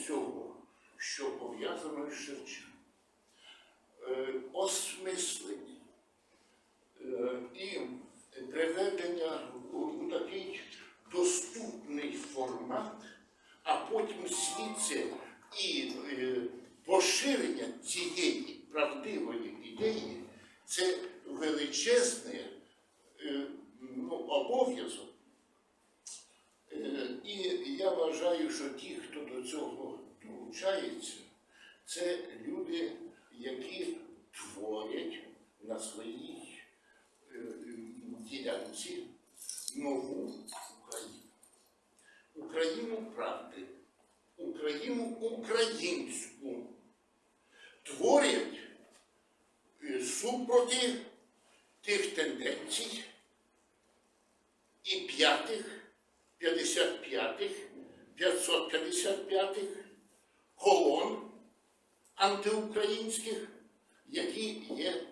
всього, що пов'язано із Шевченком. Е, Осмислення е, і приведення у, такий доступний формат, а потім звідси і е, поширення цієї правдивої ідеї це величезний ну, обов'язок. Вважаю, що ті, хто до цього долучається, це люди, які творять на своїй е, ділянці нову Україну. Україну правди, Україну українську. Творять е, супроти тих тенденцій і п'ятих, 55-х, 555-х колон антиукраїнських, які є.